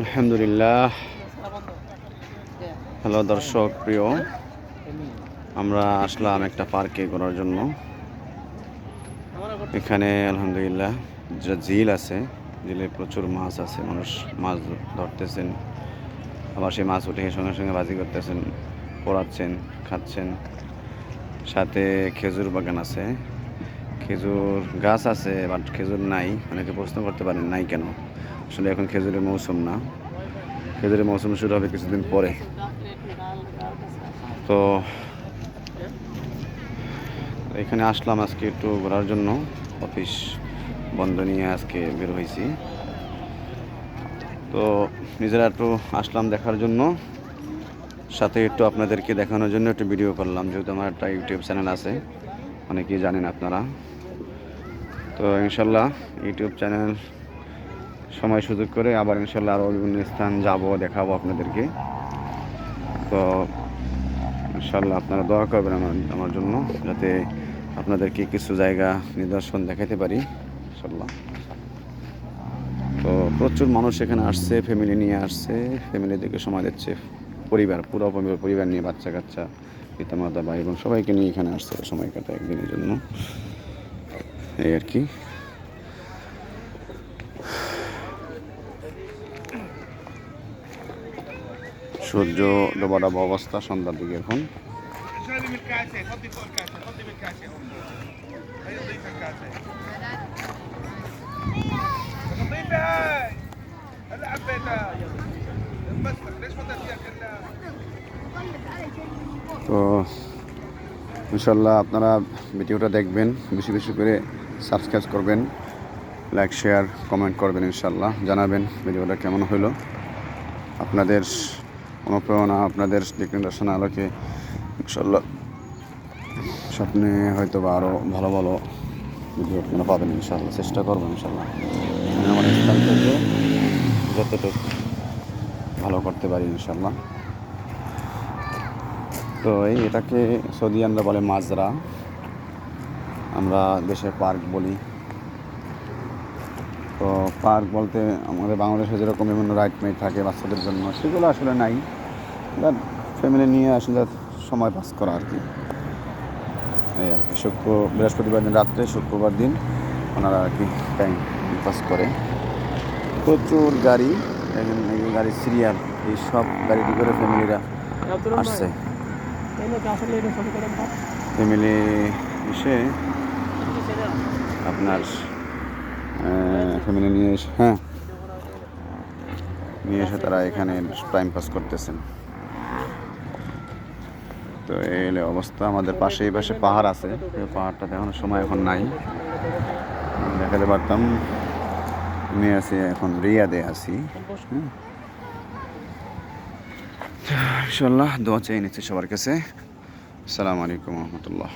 আলহামদুলিল্লাহ। হ্যালো দর্শক প্রিয়। আমরা আসলাম একটা পার্কে ঘোরার জন্য। এখানে আলহামদুলিল্লাহ যে ঝিল আছে ঝিলে প্রচুর মাছ আছে মানুষ মাছ ধরতেছেন। আবার সেই মাছ উঠে সঙ্গে সঙ্গে বাজি করতেছেন পড়াচ্ছেন খাচ্ছেন। সাথে খেজুর বাগান আছে। খেজুর গাছ আছে বাট খেজুর নাই। অনেকে প্রশ্ন করতে পারেন, নাই কেন? আসলে এখন খেজুরের মৌসুম না। খেজুরের মৌসুম শুরু হবে কিছুদিন পরে। তো এখানে আসলাম আজকে একটু ঘোরার জন্য। অফিস বন্ধ নিয়ে আজকে বের হয়েছি। তো নিজেরা একটু আসলাম দেখার জন্য। সাথে একটু আপনাদেরকে দেখানোর জন্য একটু ভিডিও করলাম, যেহেতু আমার একটা ইউটিউব চ্যানেল আছে। অনেকেই জানেন আপনারা। তো ইনশাল্লাহ ইউটিউব চ্যানেল সময় সুযোগ করে আবার ইনশাল্লাহ আরও বিভিন্ন স্থান যাব, দেখাবো আপনাদেরকে। তো ইনশাল্লাহ আপনারা দোয়া করবেন আমার আমার জন্য যাতে আপনাদেরকে কিছু জায়গা নিদর্শন দেখাতে পারি, ইনশাল্লাহ। তো প্রচুর মানুষ এখানে আসছে ফ্যামিলি নিয়ে আসছে ফ্যামিলিদেরকে সময় দিচ্ছে, পরিবার, পুরো পরিবার- নিয়ে বাচ্চা কাচ্চা পিতা মাতা ভাই এবং সবাইকে নিয়ে এখানে আসছে সময় কাটা একদিনের জন্য। এই আর কি। সূর্য ডোবাডাব অবস্থা, সন্ধ্যার দিকে এখন। তো, ইনশাল্লাহ আপনারা ভিডিওটা দেখবেন, বেশি বেশি করে সাবস্ক্রাইব করবেন লাইক শেয়ার কমেন্ট করবেন ইনশাল্লাহ জানাবেন ভিডিওটা কেমন হলো আপনাদের অনুপ্রেরণা, আপনাদের দিক আলোকে ইনশাল্লাহ স্বপ্নে হয়তো বা আরও ভালো ভালো ভিডিও আপনারা পাবেন ইনশাল্লাহ চেষ্টা করবেন ইনশাল্লাহ আমি আমার স্থান থেকে যতটুকু ভালো করতে পারি ইনশাল্লাহ তো এটাকে সৌদিয়ানরা বলে মাজরা। আমরা দেশে পার্ক বলি। তো পার্ক বলতে আমাদের বাংলাদেশে যেরকম বিভিন্ন রাইড মাইট থাকে বাচ্চাদের জন্য সেগুলো আসলে নাই। ফ্যামিলি নিয়ে আসলে সময় পাস করা আর কি। এই আর কি শুক্র বৃহস্পতিবার দিন রাত্রে শুক্রবার দিন ওনারা আর কি টাইম পাস করে। প্রচুর গাড়ি গাড়ির সিরিয়াল এই সব গাড়িটি করে ফ্যামিলিরা আসছে? ফ্যামিলি এসে আপনার ফ্যামিলি নিয়ে এসে হ্যাঁ নিয়ে এসে তারা এখানে টাইম পাস করতেছেন। তো এই হলো অবস্থা, আমাদের পাশে, এই পাশে পাহাড় আছে। পাহাড়টা দেখানোর সময় এখন নাই। দেখাতে পারতাম। নিয়ে আছি এখন রিয়াদে আছি হ্যাঁ। ইনশাল্লাহ দোয়া চেয়ে নিচ্ছি সবার কাছে। আসসালামু আলাইকুম রহমতুল্লাহ।